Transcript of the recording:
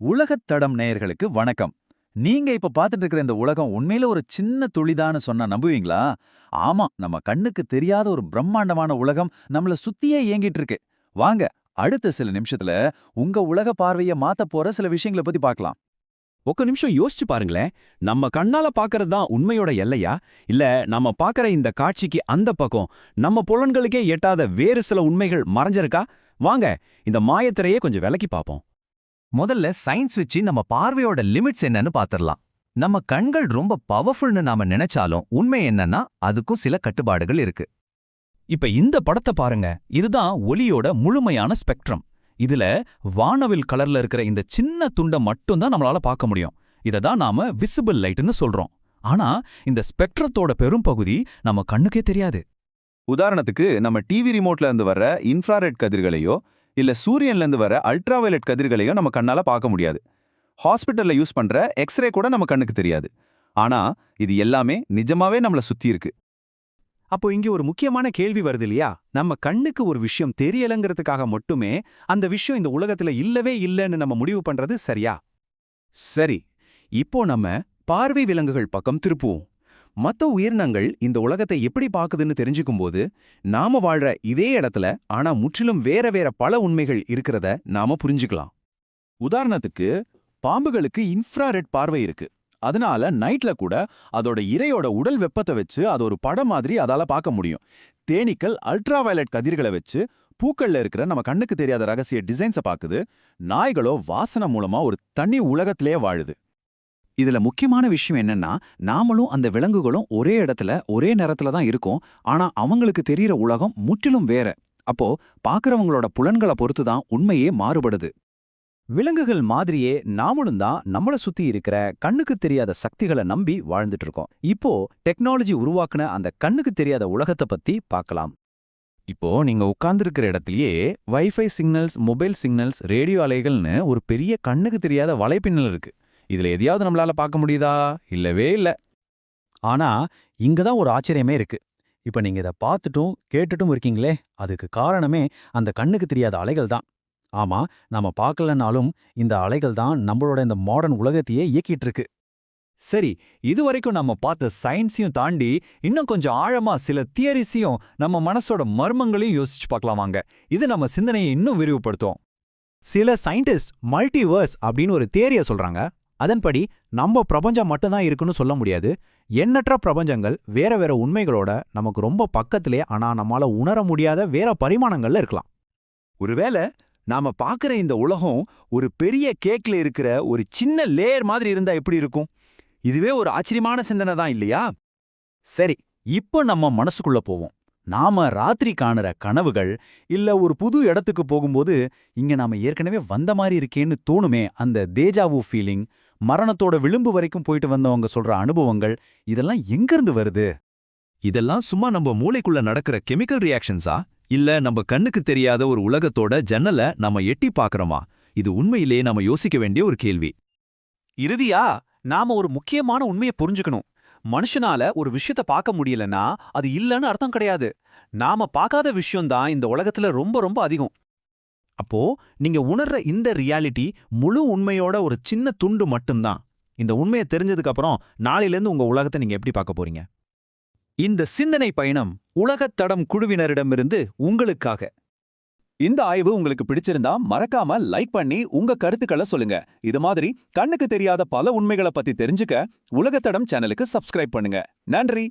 உலகத் தடம் நேயர்களுக்கு வணக்கம். நீங்க இப்ப பாத்துட்டு இருக்கிற இந்த உலகம் உண்மையில ஒரு சின்ன துளிதான்னு சொன்னா நம்புவீங்களா? ஆமா நம்ம கண்ணுக்கு தெரியாத ஒரு பிரம்மாண்டமான உலகம் நம்மள சுத்தியே இயங்கிட்டு இருக்கு வாங்க அடுத்த சில நிமிஷத்துல உங்க உலக பார்வைய மாத்த போற சில விஷயங்களை பத்தி பார்க்கலாம். ஒக்க நிமிஷம் யோசிச்சு பாருங்களேன். நம்ம கண்ணால பாக்குறது தான் உண்மையோட எல்லையா? இல்ல நம்ம பாக்குற இந்த காட்சிக்கு அந்த பக்கம் நம்ம புலன்களுக்கே எட்டாத வேறு சில உண்மைகள் மறைஞ்சிருக்கா? வாங்க இந்த மாயத்திரையே கொஞ்சம் விலக்கி பார்ப்போம். முதல்ல சயின்ஸ் வச்சு நம்ம பார்வையோட லிமிட்ஸ் என்னன்னு பாத்திரலாம். நம்ம கண்கள் ரொம்ப பவர்ஃபுல்னு நாம நினைச்சாலும் உண்மை என்னன்னா அதுக்கும் சில கட்டுப்பாடுகள் இருக்கு. இப்ப இந்த படத்தை பாருங்க. இதுதான் ஒலியோட முழுமையான ஸ்பெக்ட்ரம் இதுல வானவில் கலர்ல இருக்கிற இந்த சின்ன துண்டை மட்டும்தான் நம்மளால பார்க்க முடியும். இதை தான் நாம விசிபிள் லைட்னு சொல்றோம். ஆனா இந்த ஸ்பெக்ட்ரத்தோட பெரும்பகுதி நம்ம கண்ணுக்கே தெரியாது. உதாரணத்துக்கு நம்ம டிவி ரிமோட்ல இருந்து வர்ற இன்ஃப்ராரெட் கதிர்களையோ இல்ல சூரியன்ல இருந்து வர அல்ட்ராவயலட் கதிர்களையும் நம்ம கண்ணால பார்க்க முடியாது. ஹாஸ்பிட்டலில் யூஸ் பண்ற எக்ஸ்ரே கூட நம்ம கண்ணுக்கு தெரியாது. ஆனா இது எல்லாமே நிஜமாவே நம்மள சுத்தி இருக்கு. அப்போ இங்க ஒரு முக்கியமான கேள்வி வருது இல்லையா? நம்ம கண்ணுக்கு ஒரு விஷயம் தெரியலங்கிறதுக்காக மட்டுமே அந்த விஷயம் இந்த உலகத்துல இல்லவே இல்லைன்னு நம்ம முடிவு பண்றது சரியா? சரி. இப்போ நம்ம பார்வை விலங்குகள் பக்கம் திருப்புவோம். மத்த உயிரினங்கள் இந்த உலகத்தை எப்படி பாக்குதுன்னு தெரிஞ்சுக்கும்போது நாம வாழ்ற இதே இடத்துல ஆனா முற்றிலும் வேற வேற பல உண்மைகள் இருக்கிறத நாம புரிஞ்சுக்கலாம். உதாரணத்துக்கு பாம்புகளுக்கு இன்ஃப்ராரெட் பார்வை இருக்கு. அதனால நைட்ல கூட அதோட இரையோட உடல் வெப்பத்தை வச்சு அது ஒரு படம் மாதிரி அதால பார்க்க முடியும். தேனீக்கள் அல்ட்ரா வயலட் கதிர்களை வச்சு பூக்கள்ல இருக்கிற நம்ம கண்ணுக்கு தெரியாத ரகசிய டிசைன்ஸை பாக்குது நாய்களோ வாசனை மூலமா ஒரு தனி உலகத்திலே வாழுது. இதுல முக்கியமான விஷயம் என்னன்னா நாமளும் அந்த விலங்குகளும் ஒரே இடத்துல ஒரே நேரத்துல தான் இருக்கோம். ஆனா அவங்களுக்கு தெரியற உலகம் முற்றிலும் வேற. அப்போ பாக்குறவங்களோட புலன்களை பொறுத்து தான் உண்மையே மாறுபடுது. விலங்குகள் மாதிரியே நாமளும் தான் நம்மள சுத்தி இருக்கிற கண்ணுக்கு தெரியாத சக்திகளை நம்பி வாழ்ந்துட்டு இருக்கோம். இப்போ டெக்னாலஜி உருவாக்குன அந்த கண்ணுக்கு தெரியாத உலகத்தை பத்தி பார்க்கலாம். இப்போ நீங்க உட்கார்ந்துருக்கிற இடத்துலயே wifi signals mobile signals radio அலைகள்னு ஒரு பெரிய கண்ணுக்கு தெரியாத வலைப்பின்னல் இருக்கு. இதுல எதையாவது நம்மளால பார்க்க முடியுதா? இல்லவே இல்ல. ஆனா இங்க தான் ஒரு ஆச்சரியமே இருக்கு. இப்ப நீங்க இத பார்த்துட்டும் கேட்டுட்டும் இருக்கீங்களே அதுக்கு காரணமே அந்த கண்ணுக்கு தெரியாத அலைகள் தான். ஆமா நாம பார்க்கலனாலும் இந்த அலைகள் தான் நம்மளோட இந்த மாடர்ன் உலகத்தையே இயக்கிட்டு இருக்கு சரி இதுவரைக்கும் நம்ம பார்த்த சயின்ஸையும் தாண்டி இன்னும் கொஞ்சம் ஆழமா சில தியரிஸையும் நம்ம மனசோட மர்மங்களையும் யோசிச்சு பார்க்கலாம் வாங்க. இது நம்ம சிந்தனையை இன்னும் விரிவுபடுத்தும். சில சயின்டிஸ்ட் மல்டிவர்ஸ் அப்படின்னு ஒரு தேரிய சொல்றாங்க. அதன்படி நம்ம பிரபஞ்சம் மட்டும்தான் இருக்குன்னு சொல்ல முடியாது. எண்ணற்ற பிரபஞ்சங்கள் வேற வேற உண்மைகளோட நமக்கு ரொம்ப பக்கத்திலே ஆனா நம்மால உணர முடியாத வேற பரிமாணங்கள்ல இருக்கலாம். ஒருவேளை நாம பார்க்குற இந்த உலகம் ஒரு பெரிய கேக்ல இருக்கிற ஒரு சின்ன லேயர் மாதிரி இருந்தா எப்படி இருக்கும்? இதுவே ஒரு ஆச்சரியமான சிந்தனை தான் இல்லையா? சரி இப்போ நம்ம மனசுக்குள்ள போவோம். நாம ராத்திரி காணுற கனவுகள் இல்ல ஒரு புது இடத்துக்கு போகும்போது இங்க நாம ஏற்கனவே வந்த மாதிரி இருக்கேன்னு தோணுமே அந்த தேஜாவு ஃபீலிங் மரணத்தோட விளிம்பு வரைக்கும் போயிட்டு வந்தவங்க சொல்ற அனுபவங்கள் இதெல்லாம் எங்கிருந்து வருது? இதெல்லாம் சும்மா நம்ம மூளைக்குள்ள நடக்கிற கெமிக்கல் ரியாக்ஷன்ஸா? இல்ல நம்ம கண்ணுக்கு தெரியாத ஒரு உலகத்தோட ஜன்னல நம்ம எட்டி பார்க்கறோமா இது உண்மையிலேயே நாம யோசிக்க வேண்டிய ஒரு கேள்வி. இறுதியா நாம ஒரு முக்கியமான உண்மையை புரிஞ்சுக்கணும். மனுஷனால ஒரு விஷயத்த பார்க்க முடியலன்னா அது இல்லைன்னு அர்த்தம் கிடையாது. நாம பார்க்காத விஷயம்தான் இந்த உலகத்துல ரொம்ப ரொம்ப அதிகம். அப்போ நீங்க உணர்ற இந்த ரியாலிட்டி முழு உண்மையோட ஒரு சின்ன துண்டு மட்டும்தான். இந்த உண்மையை தெரிஞ்சதுக்கு அப்புறம் நாளையிலேருந்து உங்க உலகத்தை நீங்க எப்படி பார்க்க போறீங்க? இந்த சிந்தனை பயணம் உலகத் தடம் குழுவினரிடமிருந்து உங்களுக்காக. இந்த ஆய்வு உங்களுக்கு பிடிச்சிருந்தா மறக்காம லைக் பண்ணி உங்க கருத்துக்களை சொல்லுங்க. இது மாதிரி கண்ணுக்கு தெரியாத பல உண்மைகளை பத்தி தெரிஞ்சுக்க உலகத்தடம் சேனலுக்கு சப்ஸ்கிரைப் பண்ணுங்க. நன்றி!